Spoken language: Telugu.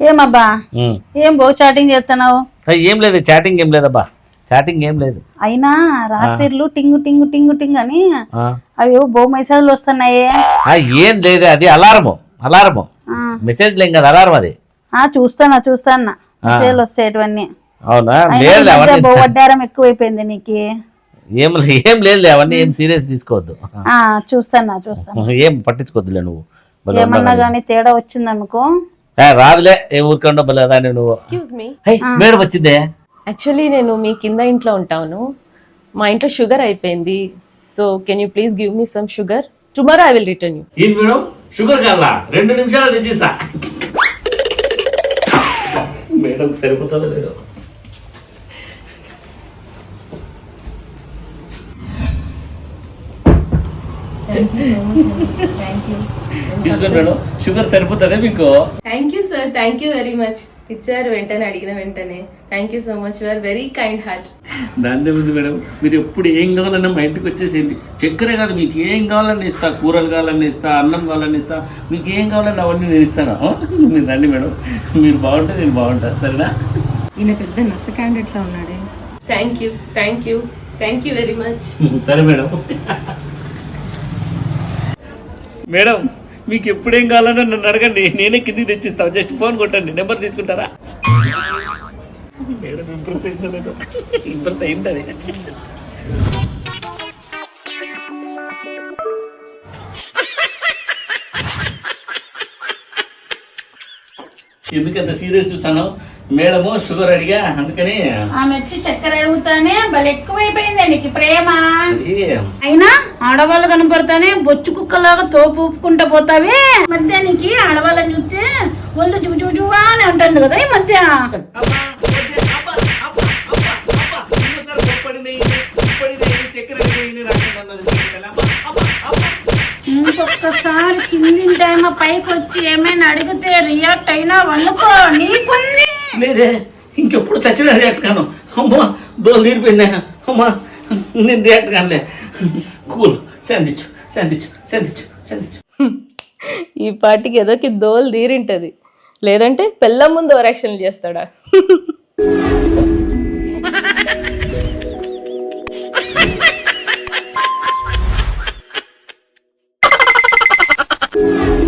ఏమబ్బా. ఏం బో చాటింగ్ చేస్తున్నావు? ఏం లేదు చాటింగ్ ఏం లేదబ్బా. చాటింగ్ ఏం లేదు. అయినా రాత్రిళ్ళు టింగు టింగు టింగు టింగ్ అని. అవి బో మెసేజ్లు వస్తున్నాయి. ఏం లేదు అది అలారము అలారము మెసేజ్ లేం కదా అలారం అది. ఆ, చూస్తానా చూస్తానా మెసేజ్లు వస్తాయటువంటి అవునా? బో వడ్డారం ఎక్కువైపోయింది నీకు. ఏం ఏం లేదు అవన్నీ ఏం సీరియస్ తీసుకోవద్దు. ఆ చూస్తానా చూస్తాను ఏం పట్టించుకోవద్దులే నువ్వు. ఏమన్నా. కానీ తేడా వచ్చిందనుకో ఏ, రాదులే ఏ ఊరికండో దాన్ని నువ్వు. ఎక్స్క్యూజ్ మీ హే, మేడం వచ్చిందే? యాక్చువల్లీ నేను మీ కింద ఇంట్లో ఉంటాను. మా ఇంట్లో షుగర్ అయిపోయింది. So can you please give me some sugar tomorrow I will return you madam? Sugar కావాలా? రెండు నిమిషాలు తెచ్చేసా మేడం సరిపోతుందో లేదో. తీసుకోండి మేడం షుగర్ సరిపోతుందా మీకు? Thank you sir thank you very much ఇచ్చారు వెంటనే అడిగిన వెంటనే. Thank you so much you are very kind heart దాంతో ఉంది మేడం. మీరు ఎప్పుడు ఏం కావాలన్నా మా ఇంటికి వచ్చేసేయండి. చక్కెరే కాదు మీకు ఏం కావాలన్నా ఇస్తా కూరలు కావాలన్నా ఇస్తా అన్నం కావాలన్నా ఇస్తా మీకు ఏం కావాలన్నా అవన్నీ నేను ఇస్తాను? మీరు రండి మేడం. మీరు బాగుంటే నేను బాగుంటా. సరేనా? ఈయన పెద్ద నర్స్ క్యాండిడేట్ లా ఉన్నాడే. Thank you thank you thank you very much సరే మేడం. మేడం మీకు ఎప్పుడేం కావాలన్నా నన్ను అడగండి. నేనే కిందికి తెచ్చిస్తాను జస్ట్ ఫోన్ కొట్టండి. నెంబర్ తీసుకుంటారా? మేడం ఇంప్రెస్ అయిందో లేదో? ఇంప్రెస్ అయింది ఎందుకంత సీరియస్ చూస్తాను మేడము షుగర్ అడిగా అందుకని ఆమె వచ్చి చక్కెర అడుగుతానే భలే ఎక్కువైపోయింది నీకు ప్రేమ అయినా ఆడవాళ్ళు కనపడతానే బొచ్చు కుక్కలాగా తోపు ఊపుకుంటా పోతావే మధ్య నీకు ఆడవాళ్ళని చూస్తే ఒళ్ళు జువా అని ఉంటుంది కదా ఈ మధ్య ఇంకొకసారి కింది టైం పైకి వచ్చి ఏమైనా అడిగితే రియాక్ట్ అయినా అనుకో నీకుంది. లేదే ఇంకెప్పుడు చచ్చిన రియాక్ట్ కాను. అమ్మా దోలు తీరిపోయిందే అమ్మా నేను రియాక్ట్ కానులే. కూల్ సంధించు సంధించు సంధించు సంధించు ఈ పాటికి ఏదోకి దోలు తీరింటది. లేదంటే పెళ్ళ ముందు ఓరాక్షన్ చేస్తాడా? Yeah.